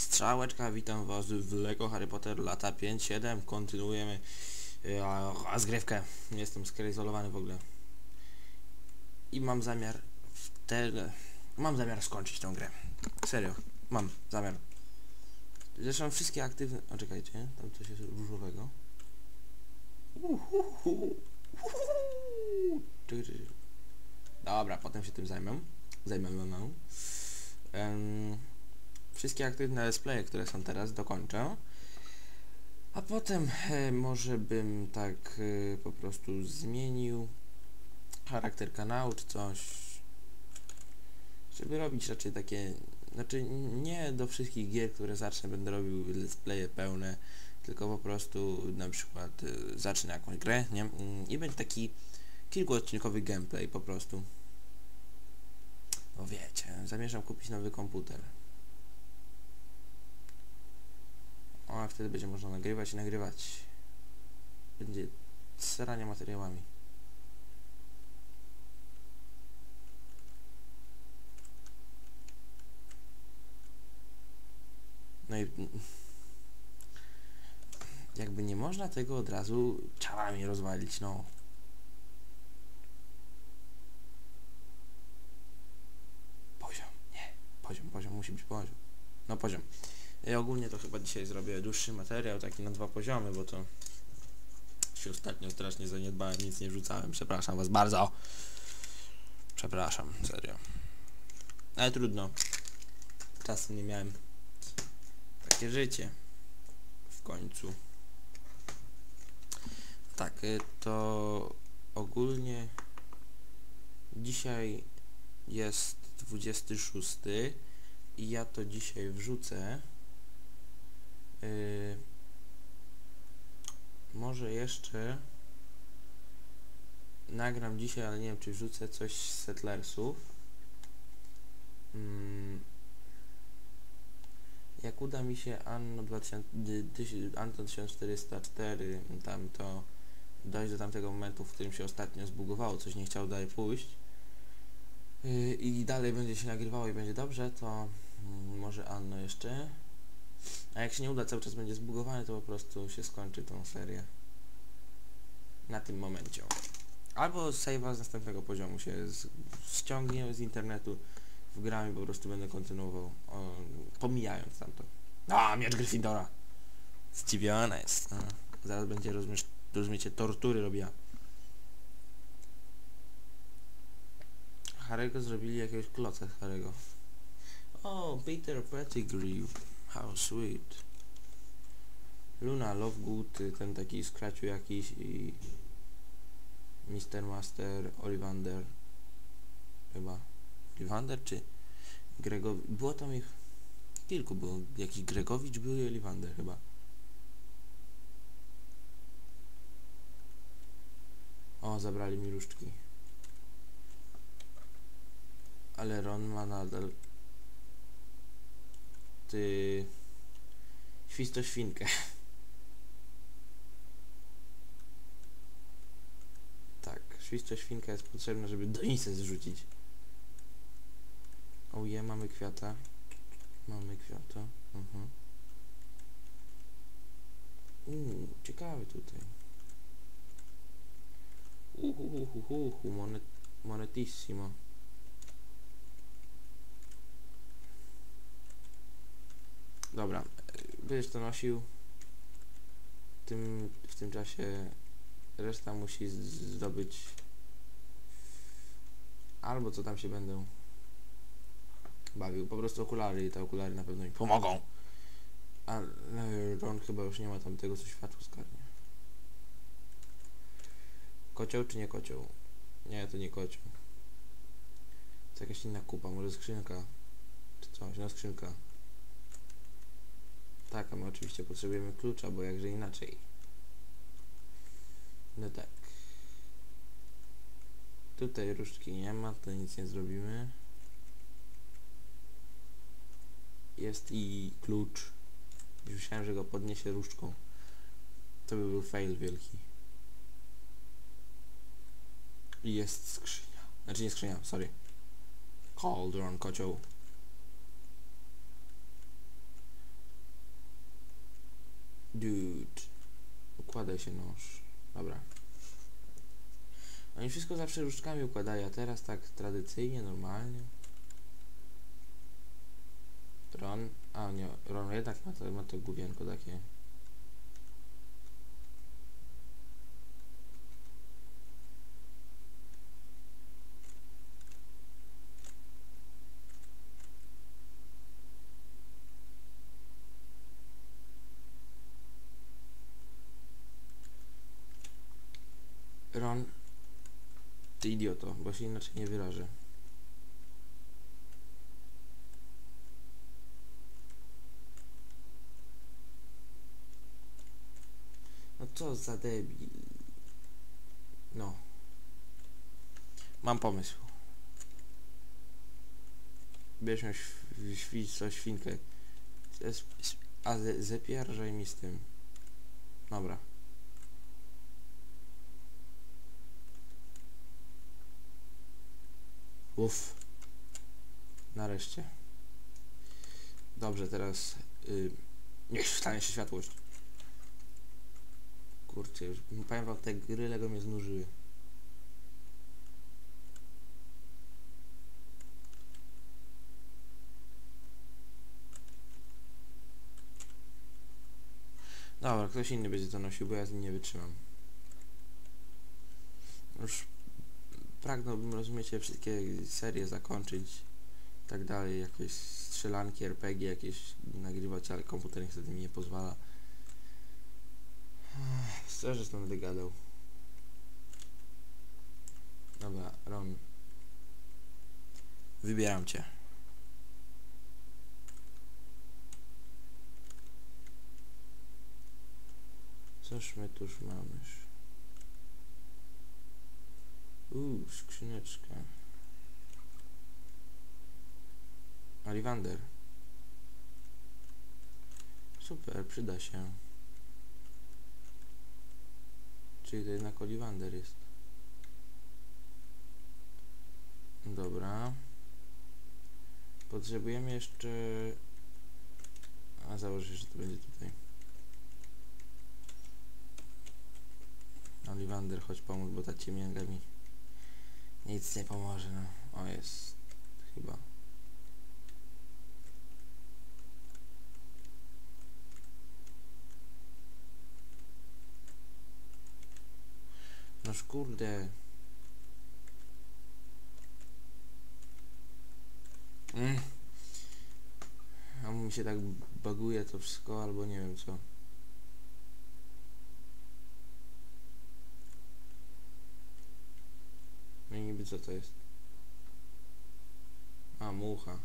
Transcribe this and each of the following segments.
Strzałeczka, witam was w Lego Harry Potter lata 5-7. Kontynuujemy e, a, zgrywkę. Jestem skrejzolowany w ogóle. I mam zamiar w te... Mam zamiar skończyć tę grę. Serio. Mam zamiar. Zresztą wszystkie aktywne... O, czekajcie. Tam coś jest różowego. Uhuhu. Uhuhu. Dobra, potem się tym zajmę. Zajmę mną. Em, wszystkie aktywne displaye, które są teraz, dokończę. A potem e, może bym tak e, po prostu zmienił charakter kanału czy coś. Żeby robić raczej takie... Znaczy nie do wszystkich gier, które zacznę będę robił displaye pełne, tylko po prostu na przykład e, zacznę jakąś grę, nie? Mm, I będzie taki kilkuodcinkowy gameplay po prostu. No wiecie, zamierzam kupić nowy komputer. O, a wtedy będzie można nagrywać i nagrywać. Będzie seranie materiałami. No i jakby nie można tego od razu czarami rozwalić, no. Poziom, nie, poziom, poziom, musi być poziom. No poziom. Ja ogólnie to chyba dzisiaj zrobię dłuższy materiał, taki na dwa poziomy, bo to się ostatnio strasznie zaniedbałem, nic nie wrzucałem, przepraszam was bardzo. Przepraszam, serio. Ale trudno. Czasem nie miałem. Takie życie. W końcu. Tak, y, to ogólnie dzisiaj jest 26 i ja to dzisiaj wrzucę. Yy, może jeszcze nagram dzisiaj, ale nie wiem czy wrzucę coś z Settlersów. Mm, jak uda mi się Anno 2000, dy- dyś- Anno 1404 tam to dojść do tamtego momentu, w którym się ostatnio zbugowało, coś nie chciało dalej pójść yy, i dalej będzie się nagrywało i będzie dobrze, to mm, może Anno jeszcze. A jak się nie uda, cały czas będzie zbugowany, to po prostu się skończy tą serię. Na tym momencie. Albo save'a z następnego poziomu się z, ściągnie z internetu w grami po prostu będę kontynuował, o, pomijając tamto. A, miecz Gryffindora! Zdziwiona jest. A, zaraz będzie, rozumiesz, rozumiecie, tortury robiła. Harego zrobili jakiegoś kloca Harego. O, Peter Pettigrew. How sweet. Luna Lovegood, ten taki skraciu jakiś i Mr. Master, Ollivander. Chyba. Ollivander czy Gregowi? Było tam ich kilku, było jakiś Gregowicz był i Ollivander chyba. O, zabrali mi różdżki. Ale Ron ma nadal ty świsto świnkę. tak, świsto świnka jest potrzebna, żeby donicę zrzucić. O je, mamy kwiata. Mamy kwiata. Mhm. Uuu, ciekawy tutaj. Uhuhuhuhu, monet, monetissimo. Dobra, y, będziesz to nosił. W tym, w tym czasie reszta musi zdobyć albo co tam się będę bawił. Po prostu okulary i te okulary na pewno mi pomogą. Ale Ron chyba już nie ma tam tego, co światło zgarnie. Kocioł czy nie kocioł? Nie, to nie kocioł. To jakaś inna kupa, może skrzynka. Czy coś, no skrzynka. Tak, a my oczywiście potrzebujemy klucza, bo jakże inaczej. No tak. Tutaj różdżki nie ma, to nic nie zrobimy. Jest i klucz. Już myślałem, że go podniesie różdżką. To by był fail wielki. I jest skrzynia. Znaczy nie skrzynia, sorry. Cauldron, kocioł. Dude. Układaj się nóż. Dobra. Oni wszystko zawsze różdżkami układają, a teraz tak tradycyjnie, normalnie. Ron, a nie, Ron jednak ma to, ma to takie. Ron, ty idioto, bo się inaczej nie wyrażę. No co za debil. No. Mam pomysł. Bierzmy św- świ- świnkę. Zes- A ze- zapierżaj mi z tym. Dobra. Uff. Nareszcie. Dobrze, teraz y, niech stanie się światłość. Kurczę, już powiem wam, te gry Lego mnie znużyły. Dobra, ktoś inny będzie to nosił, bo ja z nim nie wytrzymam. Już pragnąłbym, rozumiecie, wszystkie serie zakończyć i tak dalej, jakieś strzelanki, RPG jakieś nagrywać, ale komputer niestety mi nie pozwala. Szczerze stąd będę gadał. Dobra, Ron. Wybieram cię. Coż my tuż mamy? Uuu, skrzyneczka. Oliwander. Super, przyda się. Czyli to jednak Oliwander jest. Dobra. Potrzebujemy jeszcze... A założę, że to będzie tutaj. Oliwander, chodź pomóc, bo ta ciemięga mi nic nie pomoże, no. O, jest. Chyba. Noż kurde. Mm. A mi się tak baguje to wszystko, albo nie wiem co. No i niby co to jest? A, mucha.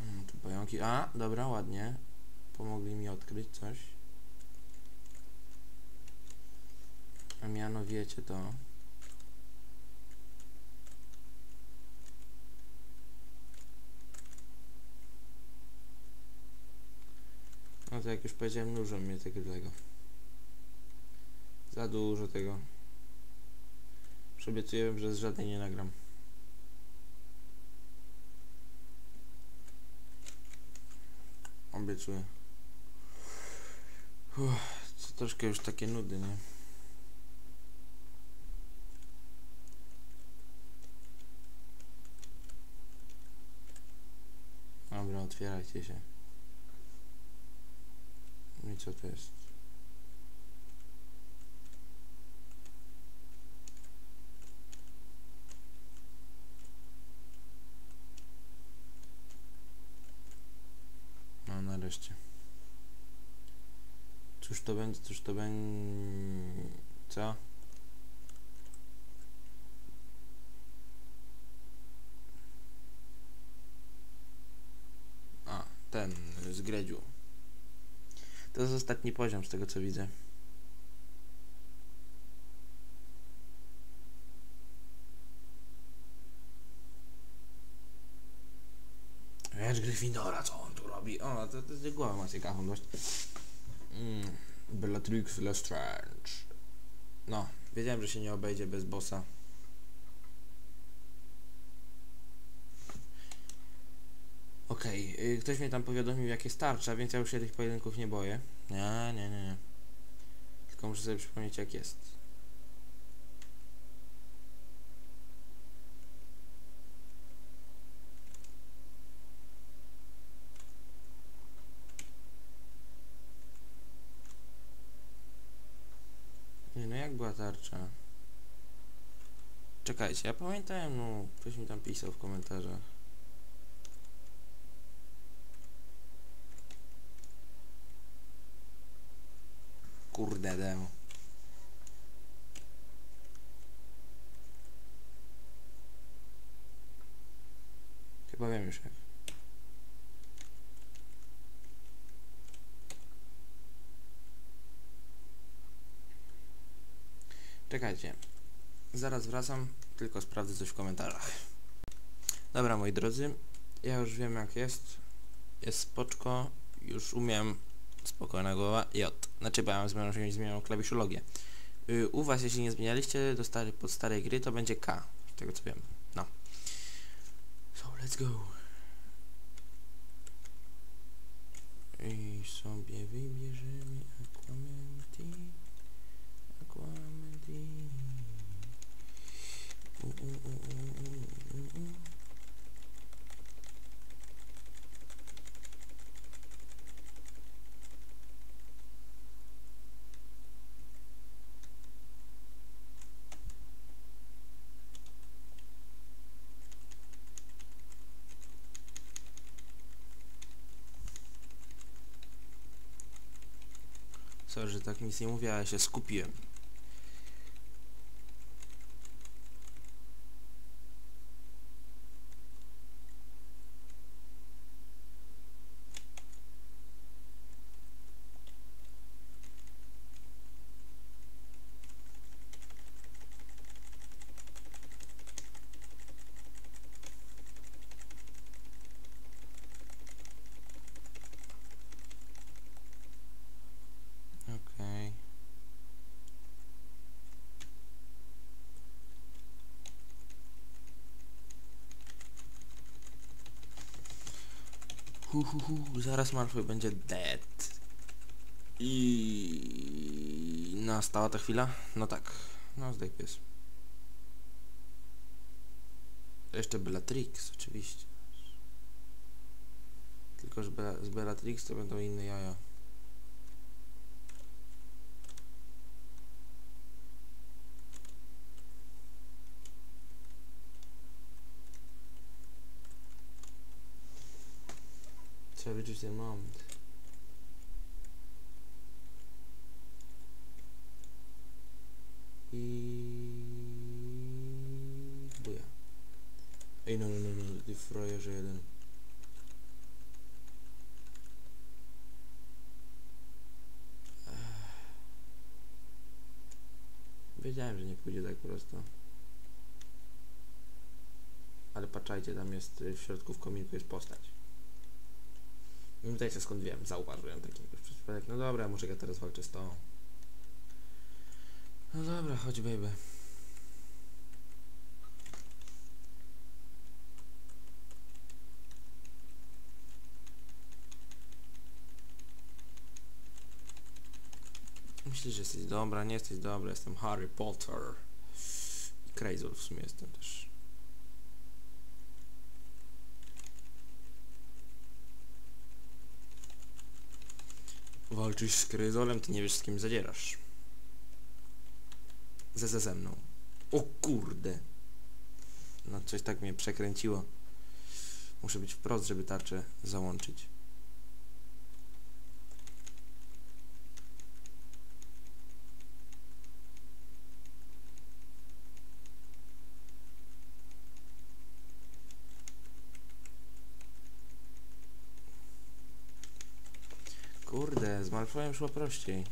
Mm, Tu pająki. A, dobra, ładnie. Pomogli mi odkryć coś. A mianowicie to. No to jak już powiedziałem, nużą mnie tego. Za dużo tego. Przebiecuję, że z żadnej nie nagram. Obiecuję. Uff, to troszkę już takie nudy, nie? Dobra, otwierajcie się. I co to jest? No nareszcie. Cóż to będzie. Co? A, ten z Gredziu. To jest ostatni poziom z tego co widzę. Wiesz Gryffindora, co on tu robi? O, to, to, to głowa ma ciekawą dość. Mm, Bellatrix Lestrange. No, wiedziałem, że się nie obejdzie bez bossa. Ok, Okej, y, ktoś mnie tam powiadomił jakie starcza, więc ja już się tych pojedynków nie boję. Nie, nie, nie, nie. Tylko muszę sobie przypomnieć jak jest. Jak była tarcza? Czekajcie, ja pamiętałem, no, ktoś mi tam pisał w komentarzach. Kurde demo. Chyba wiem już jak. Czekajcie. Zaraz wracam, tylko sprawdzę coś w komentarzach. Dobra, moi drodzy, ja już wiem jak jest. Jest spoczko, już umiem spokojna głowa, J. Znaczy, bo ja mam zmienioną, zmienioną klawiszulogię. Y, u was, jeśli nie zmienialiście do stary, pod starej gry, to będzie K, z tego co wiem. No. So, let's go. I sobie wybierzemy Aquamenti. Aquamenti. Sorry, że tak nic nie mówię, ale się skupiłem. Okej. Hu, hu, hu, zaraz Malfoy będzie dead. I nastała ta chwila? No tak. No zdaj pies. Jeszcze Bellatrix, oczywiście. Tylko, że z Bellatrix to będą inne jaja. Trzeba wyczuć ten moment. I... Buja. Ej, no, no, no, no, ty frajerze jeden. Wiedziałem, że nie pójdzie tak prosto. Ale patrzajcie, tam jest w środku w kominku jest postać. Nie pytajcie skąd wiem, zauważyłem taki przypadek. No dobra, może ja teraz walczę z tą. No dobra, chodź baby. Myślisz, że jesteś dobra? Nie jesteś dobra, jestem Harry Potter. I Crazy w sumie jestem też. Walczysz z Kryzolem, ty nie wiesz z kim zadzierasz. Ze ze ze mną. O kurde. No coś tak mnie przekręciło. Muszę być wprost, żeby tarczę załączyć. Kurde, z Malfoyem szło prościej.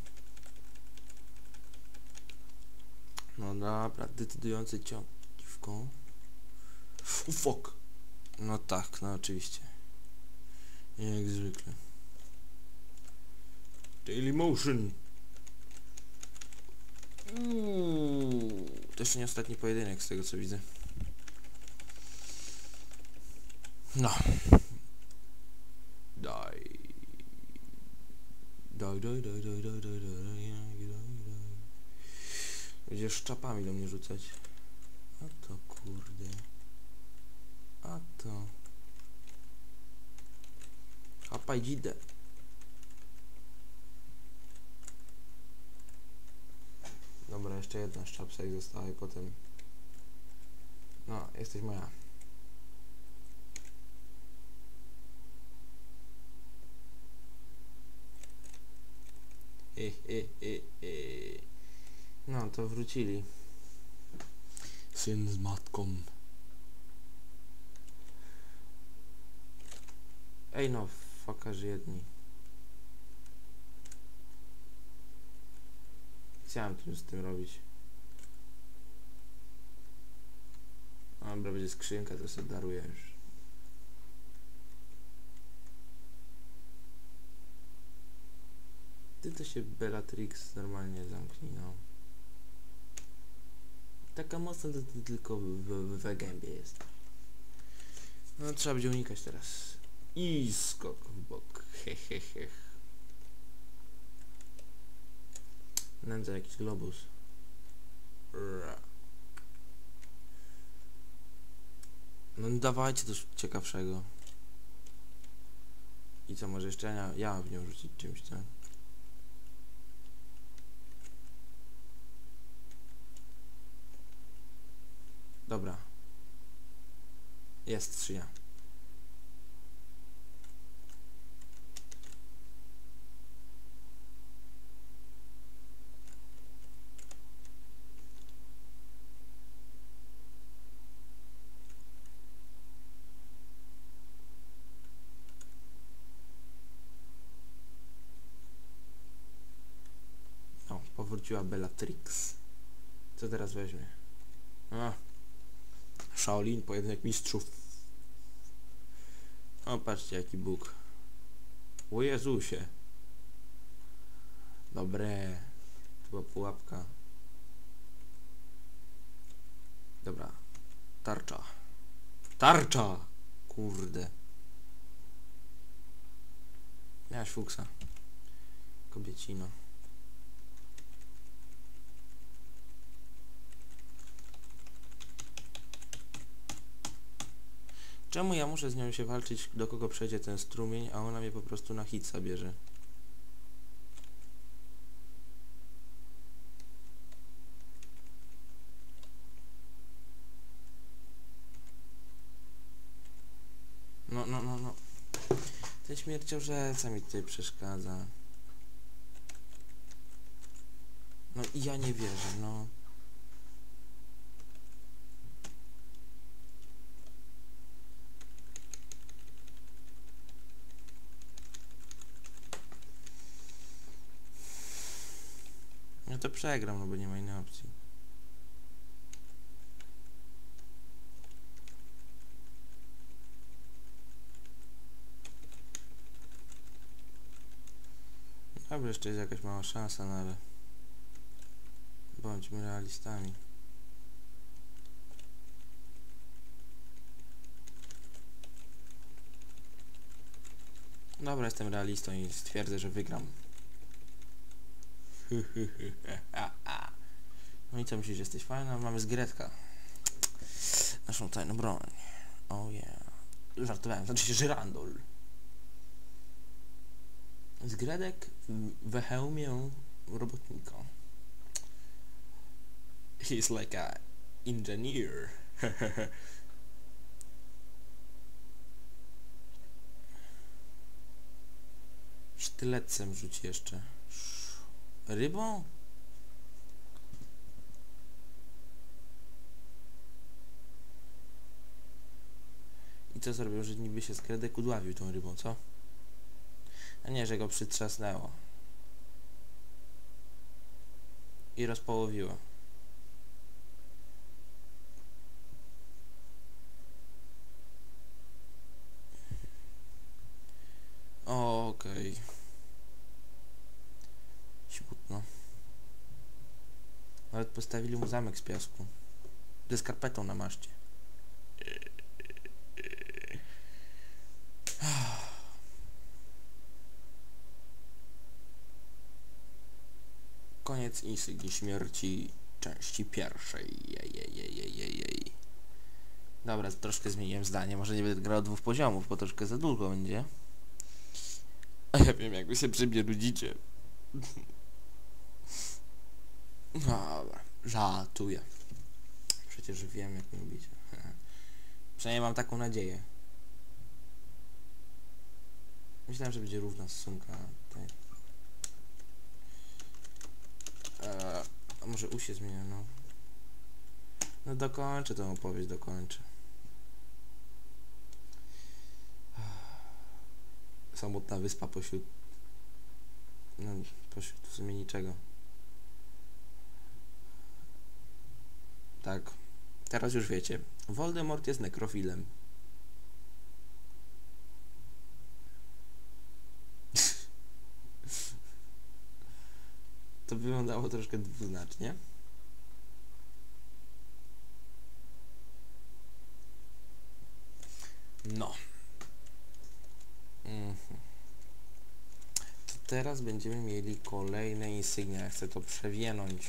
No dobra, decydujący ciąg. Dziwką. Fuck. No tak, no oczywiście. Jak zwykle. Daily Motion. Uuu, to jeszcze nie ostatni pojedynek z tego co widzę. No. Będziesz szczapami do mnie rzucać. A to kurde. A to. Chapaj dzidę. Dobra, jeszcze jedna szczapsa i została i potem... No, jesteś moja. E, e, e, e. No, to wrócili. Syn z matką. Ej no, fakarzy jedni. Chciałem tu z tym robić. Dobra, będzie skrzynka, to sobie daruję już. Ty to się Bellatrix normalnie zamknij, no. Taka mocna to ty tylko w, w, w gębie jest. No trzeba będzie unikać teraz. I skok w bok. Hehehe. Nędza jakiś globus. Ra. No dawajcie coś ciekawszego. I co, może jeszcze ja, ja w nią rzucić czymś, co? Dobra. Jest szyja. Powróciła Bellatrix. Co teraz weźmie? A. Shaolin, pojedynek mistrzów. O, patrzcie jaki Bóg. O Jezusie. Dobre. To była pułapka. Dobra. Tarcza. Tarcza! Kurde. Miałaś fuksa. Kobiecino. Czemu ja muszę z nią się walczyć, do kogo przejdzie ten strumień, a ona mnie po prostu na hitsa bierze? No, no, no, no. Ten śmierciożerca mi tutaj przeszkadza. No i ja nie wierzę, no. Ja to przegram, no bo nie ma innej opcji. Dobrze, jeszcze jest jakaś mała szansa, no ale... Bądźmy realistami. Dobra, jestem realistą i stwierdzę, że wygram. No i co myślisz, że jesteś fajna? Mamy zgredka. Naszą tajną broń. Oh yeah. Żartowałem, znaczy się żyrandol. Zgredek w hełmie robotnika. He's like a engineer. Sztylecem rzuć jeszcze. Rybą? I co zrobił, że niby się skredek udławił tą rybą, co? A nie, że go przytrzasnęło. I rozpołowiło. Okej. Okay. Smutno. Nawet postawili mu zamek z piasku. Ze skarpetą na maszcie. koniec Insygni Śmierci części pierwszej. Jej. Dobra, troszkę zmieniłem zdanie. Może nie będę grał dwóch poziomów, bo troszkę za długo będzie. A ja wiem, jak wy się przy mnie nudzicie. Dobra, żartuję. Przecież wiem, jak mnie lubicie. Przynajmniej mam taką nadzieję. Myślałem, że będzie równa stosunka tutaj. Eee, a może u się no. No dokończę tą opowieść, dokończę. Samotna wyspa pośród... No, pośród w sumie niczego. Tak. Teraz już wiecie. Voldemort jest nekrofilem. To wyglądało troszkę dwuznacznie. No. Mhm. To teraz będziemy mieli kolejne insygnia. Ja chcę to przewinąć.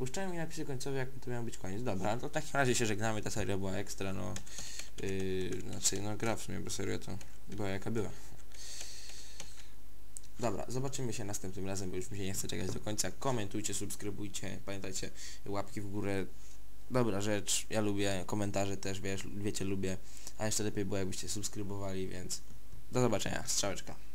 Puszczałem mi napisy końcowe, jak to miał być koniec. Dobra, to w takim razie się żegnamy. Ta seria była ekstra, no. Yy, znaczy, no gra w sumie, bo seria to była jaka była. Dobra, zobaczymy się następnym razem, bo już mi się nie chce czekać do końca. Komentujcie, subskrybujcie, pamiętajcie, łapki w górę. Dobra rzecz, ja lubię, komentarze też, wiesz, wiecie, lubię. A jeszcze lepiej było, jakbyście subskrybowali, więc do zobaczenia, strzałeczka.